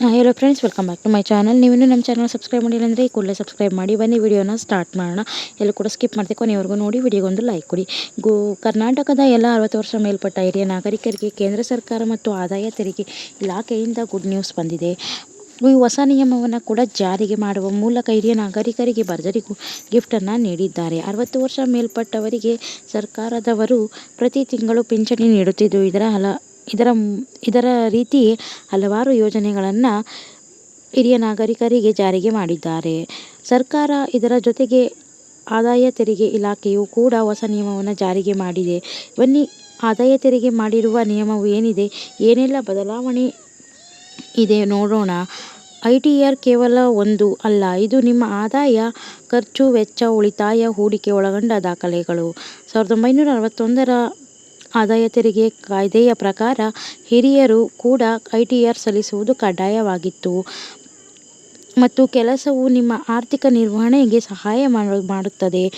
Hello friends welcome back to my channel ನೀವಿನ್ನೂ ನಮ್ಮ channel subscribe ಮಾಡಿಲ್ಲ ಅಂದರೆ ಈ ಕೂಡಲೇ ಸಬ್ಸ್ಕ್ರೈಬ್ ಮಾಡಿ, ಬನ್ನಿ ವಿಡಿಯೋನ ಸ್ಟಾರ್ಟ್ ಮಾಡೋಣ. ಎಲ್ಲೂ ಕೂಡ ಸ್ಕಿಪ್ ಮಾಡ್ತೀವಿ ಕೊನೆವರೆಗೂ ನೋಡಿ ವಿಡಿಯೋಗೊಂದು ಲೈಕ್ ಕೊಡಿ. ಗೋ, ಕರ್ನಾಟಕದ ಎಲ್ಲ ಅರವತ್ತು ವರ್ಷ ಮೇಲ್ಪಟ್ಟ ಹಿರಿಯ ನಾಗರಿಕರಿಗೆ ಕೇಂದ್ರ ಸರ್ಕಾರ ಮತ್ತು ಆದಾಯ ತೆರಿಗೆ ಇಲಾಖೆಯಿಂದ ಗುಡ್ ನ್ಯೂಸ್ ಬಂದಿದೆ. ಈ ಹೊಸ ನಿಯಮವನ್ನು ಕೂಡ ಜಾರಿಗೆ ಮಾಡುವ ಮೂಲಕ ಹಿರಿಯ ನಾಗರಿಕರಿಗೆ ಭರ್ಜರಿಗೂ ಗಿಫ್ಟನ್ನು ನೀಡಿದ್ದಾರೆ. ಅರವತ್ತು ವರ್ಷ ಮೇಲ್ಪಟ್ಟವರಿಗೆ ಸರ್ಕಾರದವರು ಪ್ರತಿ ತಿಂಗಳು ಪಿಂಚಣಿ ನೀಡುತ್ತಿದ್ದು, ಇದರ ಹಲ ಇದರ ಇದರ ರೀತಿ ಹಲವಾರು ಯೋಜನೆಗಳನ್ನು ಹಿರಿಯ ನಾಗರಿಕರಿಗೆ ಜಾರಿಗೆ ಮಾಡಿದ್ದಾರೆ. ಸರ್ಕಾರ ಇದರ ಜೊತೆಗೆ ಆದಾಯ ತೆರಿಗೆ ಇಲಾಖೆಯು ಕೂಡ ಹೊಸ ನಿಯಮವನ್ನು ಜಾರಿಗೆ ಮಾಡಿದೆ. ಬನ್ನಿ, ಆದಾಯ ತೆರಿಗೆ ಮಾಡಿರುವ ನಿಯಮವು ಏನಿದೆ? ಏನೆಲ್ಲ ಬದಲಾವಣೆ ಇದೆ ನೋಡೋಣ. ಐ ಟಿ ಆರ್ ಕೇವಲ ಒಂದು ಅಲ್ಲ, ಇದು ನಿಮ್ಮ ಆದಾಯ, ಖರ್ಚು, ವೆಚ್ಚ, ಉಳಿತಾಯ, ಹೂಡಿಕೆ ಒಳಗೊಂಡ ದಾಖಲೆಗಳು. ಸಾವಿರದ ಒಂಬೈನೂರ ಅರವತ್ತೊಂದರ ಆದಾಯ ತೆರಿಗೆ ಕಾಯ್ದೆಯ ಪ್ರಕಾರ ಹಿರಿಯರು ಕೂಡ ಐಟಿಆರ್ ಸಲ್ಲಿಸುವುದು ಕಡ್ಡಾಯವಾಗಿತ್ತು. ಮತ್ತು ಕೆಲಸವು ನಿಮ್ಮ ಆರ್ಥಿಕ ನಿರ್ವಹಣೆಗೆ ಸಹಾಯ ಮಾಡುತ್ತದೆ.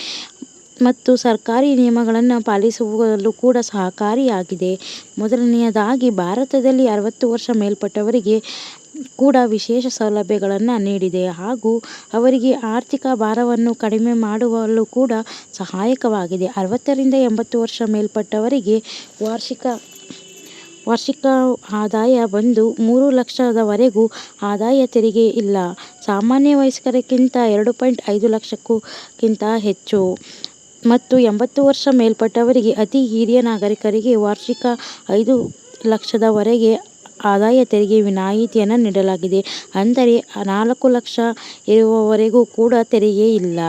ಮತ್ತು ಸರ್ಕಾರಿ ನಿಯಮಗಳನ್ನು ಪಾಲಿಸುವಲ್ಲೂ ಕೂಡ ಸಹಕಾರಿಯಾಗಿದೆ. ಮೊದಲನೆಯದಾಗಿ, ಭಾರತದಲ್ಲಿ ಅರವತ್ತು ವರ್ಷ ಮೇಲ್ಪಟ್ಟವರಿಗೆ ಕೂಡ ವಿಶೇಷ ಸೌಲಭ್ಯಗಳನ್ನು ನೀಡಿದೆ. ಹಾಗೂ ಅವರಿಗೆ ಆರ್ಥಿಕ ಭಾರವನ್ನು ಕಡಿಮೆ ಮಾಡುವಲ್ಲೂ ಕೂಡ ಸಹಾಯಕವಾಗಿದೆ. ಅರವತ್ತರಿಂದ ಎಂಬತ್ತು ವರ್ಷ ಮೇಲ್ಪಟ್ಟವರಿಗೆ ವಾರ್ಷಿಕ ವಾರ್ಷಿಕ ಆದಾಯ ಬಂದು ಮೂರು ಲಕ್ಷದವರೆಗೂ ಆದಾಯ ತೆರಿಗೆ ಇಲ್ಲ. ಸಾಮಾನ್ಯ ವಯಸ್ಕರಿಗಿಂತ ಎರಡು ಪಾಯಿಂಟ್ ಐದು ಲಕ್ಷಕ್ಕೂಕ್ಕಿಂತ ಹೆಚ್ಚು. ಮತ್ತು ಎಂಬತ್ತು ವರ್ಷ ಮೇಲ್ಪಟ್ಟವರಿಗೆ ಅತಿ ಹಿರಿಯ ನಾಗರಿಕರಿಗೆ ವಾರ್ಷಿಕ ಐದು ಲಕ್ಷದವರೆಗೆ ಆದಾಯ ತೆರಿಗೆ ವಿನಾಯಿತಿಯನ್ನು ನೀಡಲಾಗಿದೆ. ಅಂದರೆ ನಾಲ್ಕು ಲಕ್ಷ ಇರುವವರೆಗೂ ಕೂಡ ತೆರಿಗೆ ಇಲ್ಲ.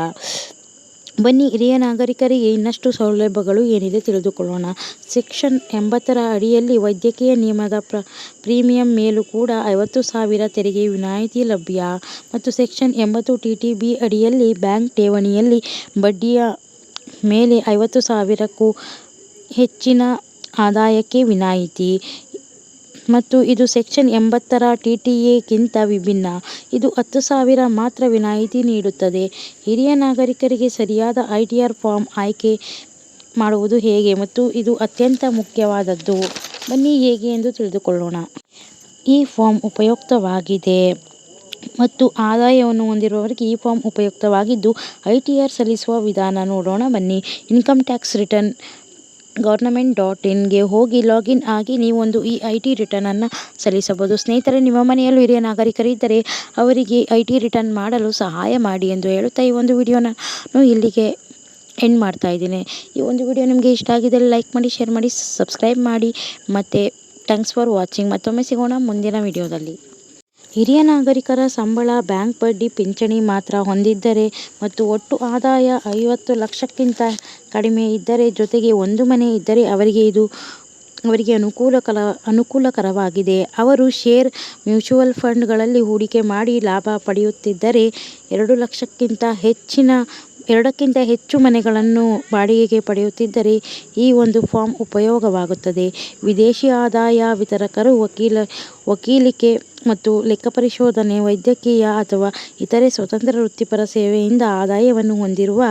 ಬನ್ನಿ, ಹಿರಿಯ ನಾಗರಿಕರಿಗೆ ಇನ್ನಷ್ಟು ಸೌಲಭ್ಯಗಳು ಏನಿದೆ ತಿಳಿದುಕೊಳ್ಳೋಣ. ಸೆಕ್ಷನ್ ಎಂಬತ್ತರ ಅಡಿಯಲ್ಲಿ ವೈದ್ಯಕೀಯ ನಿಯಮದ ಪ್ರ, ಪ್ರೀಮಿಯಂ ಮೇಲೂ ಕೂಡ ಐವತ್ತು ಸಾವಿರ ತೆರಿಗೆ ವಿನಾಯಿತಿ ಲಭ್ಯ. ಮತ್ತು ಸೆಕ್ಷನ್ ಎಂಬತ್ತು ಟಿ ಟಿ ಬಿ ಅಡಿಯಲ್ಲಿ ಬ್ಯಾಂಕ್ ಠೇವಣಿಯಲ್ಲಿ ಬಡ್ಡಿಯ ಮೇಲೆ ಐವತ್ತು ಸಾವಿರಕ್ಕೂ ಹೆಚ್ಚಿನ ಆದಾಯಕ್ಕೆ ವಿನಾಯಿತಿ. ಮತ್ತು ಇದು ಸೆಕ್ಷನ್ ಎಂಬತ್ತರ ಟಿ ಟಿ ಎಗಿಂತ ವಿಭಿನ್ನ. ಇದು ಹತ್ತು ಸಾವಿರ ಮಾತ್ರ ವಿನಾಯಿತಿ ನೀಡುತ್ತದೆ. ಹಿರಿಯ ನಾಗರಿಕರಿಗೆ ಸರಿಯಾದ ಐ ಟಿ ಆರ್ ಫಾರ್ಮ್ ಆಯ್ಕೆ ಮಾಡುವುದು ಹೇಗೆ ಮತ್ತು ಇದು ಅತ್ಯಂತ ಮುಖ್ಯವಾದದ್ದು? ಬನ್ನಿ ಹೇಗೆ ಎಂದು ತಿಳಿದುಕೊಳ್ಳೋಣ. ಈ ಫಾರ್ಮ್ ಉಪಯುಕ್ತವಾಗಿದೆ ಮತ್ತು ಆದಾಯವನ್ನು ಹೊಂದಿರುವವರಿಗೆ ಈ ಫಾರ್ಮ್ ಉಪಯುಕ್ತವಾಗಿದ್ದು, ಐ ಟಿ ಆರ್ ಸಲ್ಲಿಸುವ ವಿಧಾನ ನೋಡೋಣ ಬನ್ನಿ. Income tax return government dot ಇನ್ಗೆ ಹೋಗಿ ಲಾಗಿನ್ ಆಗಿ ನೀವೊಂದು ಈ ಐ ಟಿ ರಿಟರ್ನನ್ನು ಸಲ್ಲಿಸಬಹುದು. ಸ್ನೇಹಿತರೆ, ನಿಮ್ಮ ಮನೆಯಲ್ಲೂ ಹಿರಿಯ ನಾಗರಿಕರಿದ್ದರೆ ಅವರಿಗೆ ಐ ಟಿ ರಿಟರ್ನ್ ಮಾಡಲು ಸಹಾಯ ಮಾಡಿ ಎಂದು ಹೇಳುತ್ತಾ ಈ ಒಂದು ವಿಡಿಯೋನ ಇಲ್ಲಿಗೆ ಎಂಡ್ ಮಾಡ್ತಾ ಇದ್ದೀನಿ. ಈ ಒಂದು ವಿಡಿಯೋ ನಿಮಗೆ ಇಷ್ಟ ಆಗಿದ್ದರೆ ಲೈಕ್ ಮಾಡಿ ಶೇರ್ ಮಾಡಿ ಸಬ್ಸ್ಕ್ರೈಬ್ ಮಾಡಿ, ಮತ್ತು ಥ್ಯಾಂಕ್ಸ್ ಫಾರ್ ವಾಚಿಂಗ್ ಮತ್ತೊಮ್ಮೆ ಸಿಗೋಣ ಮುಂದಿನ ವಿಡಿಯೋದಲ್ಲಿ. ಹಿರಿಯ ನಾಗರಿಕರ ಸಂಬಳ, ಬ್ಯಾಂಕ್ ಬಡ್ಡಿ ಪಿಂಚಣಿ ಮಾತ್ರ ಹೊಂದಿದ್ದರೆ ಮತ್ತು ಒಟ್ಟು ಆದಾಯ ಐವತ್ತು ಲಕ್ಷಕ್ಕಿಂತ ಕಡಿಮೆ ಇದ್ದರೆ ಜೊತೆಗೆ ಒಂದು ಮನೆ ಇದ್ದರೆ ಅವರಿಗೆ ಇದು, ಅವರಿಗೆ ಅನುಕೂಲಕರ ಅನುಕೂಲಕರವಾಗಿದೆ. ಅವರು ಶೇರ್ ಮ್ಯೂಚುವಲ್ ಫಂಡ್ಗಳಲ್ಲಿ ಹೂಡಿಕೆ ಮಾಡಿ ಲಾಭ ಪಡೆಯುತ್ತಿದ್ದರೆ ಎರಡು ಲಕ್ಷಕ್ಕಿಂತ ಹೆಚ್ಚಿನ, ಎರಡಕ್ಕಿಂತ ಹೆಚ್ಚು ಮನೆಗಳನ್ನು ಬಾಡಿಗೆಗೆ ಪಡೆಯುತ್ತಿದ್ದರೆ ಈ ಒಂದು ಫಾರ್ಮ್ ಉಪಯೋಗವಾಗುತ್ತದೆ. ವಿದೇಶಿ ಆದಾಯ ವಿತರಕರು ವಕೀಲ, ವಕೀಲಿಕೆ ಮತ್ತು ಲೆಕ್ಕಪರಿಶೋಧನೆ ವೈದ್ಯಕೀಯ ಅಥವಾ ಇತರೆ ಸ್ವತಂತ್ರ ವೃತ್ತಿಪರ ಸೇವೆಯಿಂದ ಆದಾಯವನ್ನು ಹೊಂದಿರುವ